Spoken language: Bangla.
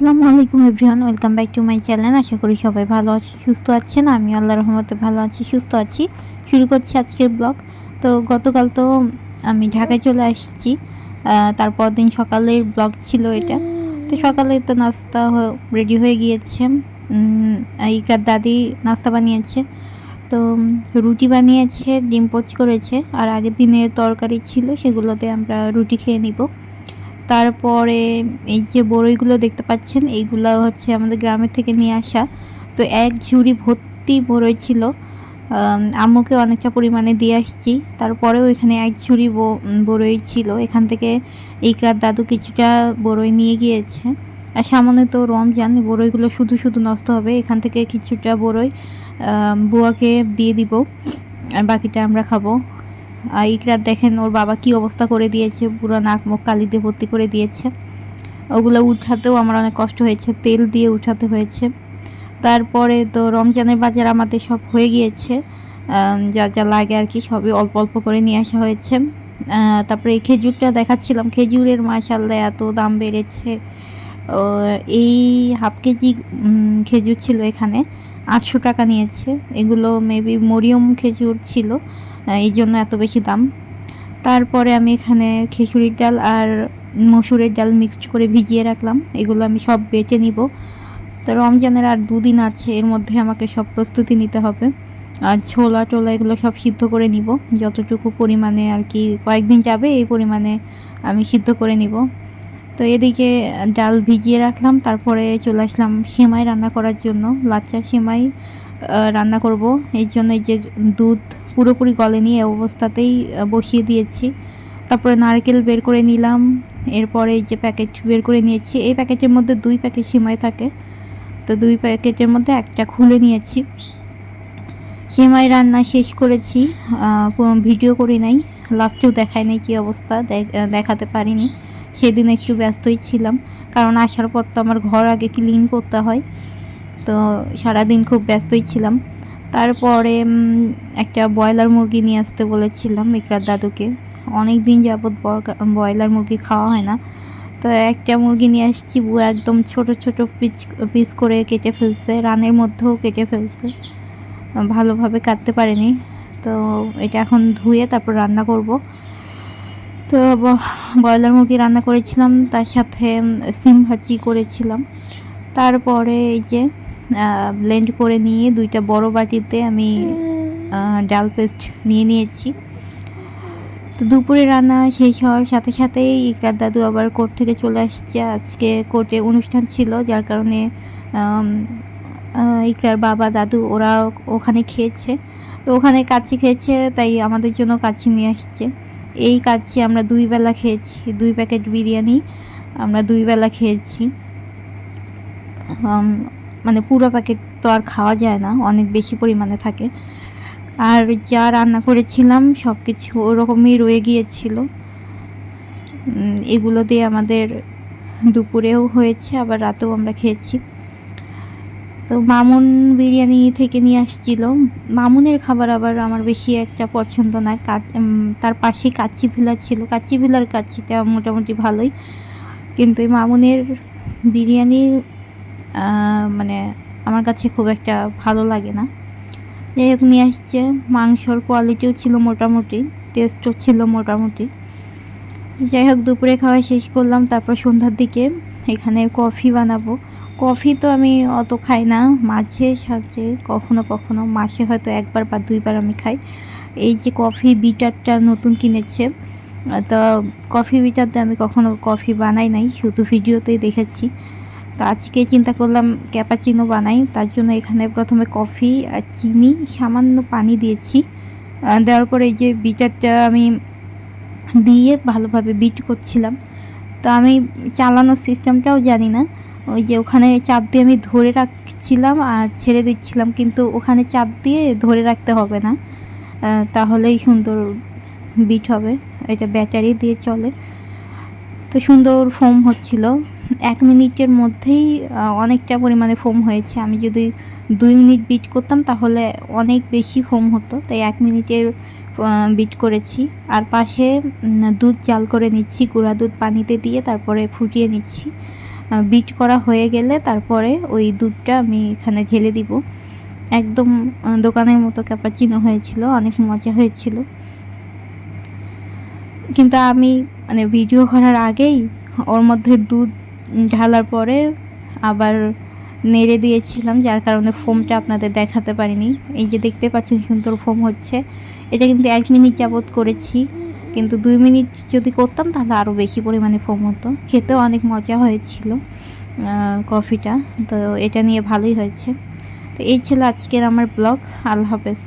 আসসালামু আলাইকুম everyone, welcome back to my channel. আশা করি সবাই ভালো আছে, সুস্থ আছেন। আমি আল্লাহ রহমতে ভালো আছি, সুস্থ আছি। শুরু করছি আজকের ব্লগ। তো গতকাল তো আমি ঢাকায় চলে আসছি। তারপর দিন সকালের ব্লগ ছিল এটা। তো সকালে তো নাস্তা রেডি হয়ে গিয়েছে। ইকরার দাদি নাস্তা বানিয়েছে। তো রুটি বানিয়েছে, ডিম পোচ করেছে। আর আগের দিনের তরকারি ছিল, সেগুলোতে আমরা রুটি খেয়ে নিব। তারপরে এই যে বড়ইগুলো দেখতে পাচ্ছেন, এইগুলো হচ্ছে আমাদের গ্রামের থেকে নিয়ে আসা। তো এক ঝুড়ি ভর্তি বড়ই ছিল। আম্মুকে অনেকটা পরিমাণে দিয়ে আসছি। তারপরেও এখানে এক ঝুড়ি বড়ই ছিল। এখান থেকে ইকরার দাদু কিছুটা বড়ই নিয়ে গিয়েছে। আর সামনে তো রমজান, বড়ইগুলো শুধু শুধু নষ্ট হবে। এখান থেকে কিছুটা বড়ই বুয়াকে দিয়ে দিব। আর বাকিটা আমরা খাব। ইকরার দেখেন ওর বাবা কি অবস্থা করে দিয়েছে, পুরো নাক মুখ কালি দিয়ে ভর্তি করে দিয়েছে। ওগুলো উঠাতেও আমার অনেক কষ্ট হয়েছে, তেল দিয়ে উঠাতে হয়েছে। তারপরে তো রমজানের বাজার আমাদের সব হয়ে গিয়েছে যা যা লাগে আর কি সবই অল্প অল্প করে নিয়ে আসা হয়েছে। তারপরে এই খেজুরটা দেখাচ্ছিলাম, খেজুরের মাসাল্লাহ এত দাম বেড়েছে। এই হাফ কেজি খেজুর ছিল এখানে। আটশো টাকা নিয়েছে। এগুলো মেবি মরিয়ম খেজুর ছিল এই জন্য এত বেশি দাম। তারপরে আমি এখানে খেসুরির ডাল আর মসুরের ডাল মিক্সড করে ভিজিয়ে রাখলাম। এগুলো আমি সব বেটে নিব। তো রমজানের আর দুদিন আছে, এর মধ্যে আমাকে সব প্রস্তুতি নিতে হবে। আর ছোলা টোলা এগুলো সব সিদ্ধ করে নিব। যতটুকু পরিমাণে আর কি কয়েকদিন যাবে, এই পরিমাণে আমি সিদ্ধ করে নিব। তো এদিকে ডাল ভিজিয়ে রাখলাম, তারপরে চলে আসলাম সেমাই রান্না করার জন্য। লাচ্চা সেমাই রান্না করব। এই জন্য এই যে দুধ পুরোপুরি গলেনি এই অবস্থাতেই বসিয়ে দিয়েছি। তারপরে নারকেল বের করে নিলাম। এরপরে এই যে প্যাকেট বের করে নিয়েছি। এই প্যাকেটের মধ্যে দুই প্যাকেট সিমাই থাকে। তো দুই প্যাকেটের মধ্যে একটা খুলে নিয়েছি। সেমাই রান্না শেষ করেছি। ভিডিও করি নাই। লাস্টেও দেখাই নাই কী অবস্থা। দেখ- দেখাতে পারিনি। সেদিন একটু ব্যস্তই ছিলাম, কারণ আসার পর তো আমার ঘর আগে ক্লিন করতে হয়। তো সারাদিন খুব ব্যস্তই ছিলাম। তারপরে একটা ব্রয়লার মুরগি নিয়ে আসতে বলেছিলাম ইকরার দাদুকে। অনেক দিন যাবৎ ব্রয়লার মুরগি খাওয়া হয় না। তো একটা মুরগি নিয়ে আসছি বুয়া একদম ছোট ছোট পিচ পিস করে কেটে ফেলছে, রানের মধ্যেও কেটে ফেলছে। ভালোভাবে কাটতে পারেনি। তো এটা এখন ধুয়ে তারপর রান্না করব। তো ব্রয়লার মুরগি রান্না করেছিলাম, তার সাথে সিম ভাজি করেছিলাম। তারপরে এই যে ব্লেন্ড করে নিয়ে দুইটা বড় বাটিতে আমি ডাল পেস্ট নিয়ে নিয়েছি। তো দুপুরে রান্না শেষ হওয়ার সাথে সাথেই ইকার দাদু আবার কোর্ট থেকে চলে আসছে। আজকে কোর্টে অনুষ্ঠান ছিল, যার কারণে ইকরার বাবা, দাদু ওরা ওখানে খেয়েছে। তো ওখানে কাচ্চি খেয়েছে, তাই আমাদের জন্য কাচ্চি নিয়ে আসছে। এই কাচ্চি আমরা দুই বেলা খেয়েছি, দুই প্যাকেট বিরিয়ানি আমরা দুই বেলা খেয়েছি। মানে পুরো প্যাকেট তো আর খাওয়া যায় না, অনেক বেশি পরিমাণে থাকে। আর যা রান্না করেছিলাম সব কিছু ওরকমই রয়ে গিয়েছিল। এগুলো দিয়ে আমাদের দুপুরেও হয়েছে, আবার রাতেও আমরা খেয়েছি। তো মামুন বিরিয়ানি থেকে নিয়ে আসছিল। মামুনের খাবার আবার আমার বেশি একটা পছন্দ না। কাচ তার পাশে কাচ্চি ভিলা ছিল। কাচ্চি ভিলার কাচ্চিটা মোটামুটি ভালোই। কিন্তু এই মামুনের বিরিয়ানি মানে আমার কাছে খুব একটা ভালো লাগে না। যাই হোক, নিয়ে আসছে। মাংসর কোয়ালিটিও ছিল মোটামুটি টেস্টও ছিল মোটামুটি। যাই হোক, দুপুরে খাওয়া শেষ করলাম। তারপর সন্ধ্যার দিকে এখানে কফি বানাবো। কফি তো আমি অত খাই না, মাঝে সাঝে, কখনো কখনো, মাসে হয়তো একবার বা দুইবার আমি খাই। এই যে কফি বিটারটা নতুন কিনেছে, তো কফি বিটারতে আমি কখনো কফি বানাই নাই, শুধু ভিডিওতেই দেখেছি। তো আজকে চিন্তা করলাম ক্যাপাচিনো বানাই, তার জন্য এখানে প্রথমে কফি আর চিনি, সামান্য পানি দিয়েছি। দেওয়ার পরে এই যে বিটারটা আমি দিয়ে ভালোভাবে বিট করছিলাম। তো আমি চালানোর সিস্টেমটাও জানি না ওই যে ওখানে চাপ দিয়ে আমি ধরে রাখছিলাম আর ছেড়ে দিচ্ছিলাম, কিন্তু ওখানে চাপ দিয়ে ধরে রাখতে হবে না। তাহলেই সুন্দর বিট হবে। এটা ব্যাটারি দিয়ে চলে। তো সুন্দর ফোম হচ্ছিল। এক মিনিটের মধ্যেই অনেকটা পরিমাণে ফোম হয়েছে। আমি যদি দুই মিনিট বিট করতাম, তাহলে অনেক বেশি ফোম হতো। তাই এক মিনিটের বিট করেছি। আর পাশে দুধ জাল করে নিচ্ছি, গুঁড়া দুধ পানিতে দিয়ে তারপরে ফুটিয়ে নিচ্ছি। বিট করা হয়ে গেলে তারপরে ওই দুধটা আমি এখানে ঢেলে দিব। একদম দোকানের মতো ক্যাপাচিনো হয়েছিল, অনেক মজা হয়েছিল। কিন্তু আমি মানে ভিডিও করার আগেই ওর মধ্যে দুধ ঢালার পরে আবার নেড়ে দিয়েছিলাম, যার কারণে ফোমটা আপনাদের দেখাতে পারিনি। এই যে দেখতে পাচ্ছেন সুন্দর ফোম হচ্ছে, এটা কিন্তু এক মিনিট যাবত করেছি। কিন্তু দুই মিনিট যদি করতাম, তাহলে আরও বেশি পরিমাণে ফোম হতো। খেতেও অনেক মজা হয়েছিল কফিটা। তো এটা নিয়ে ভালোই হয়েছে। তো এই ছিল আজকের আমার ব্লগ। আল্লাহ হাফেজ।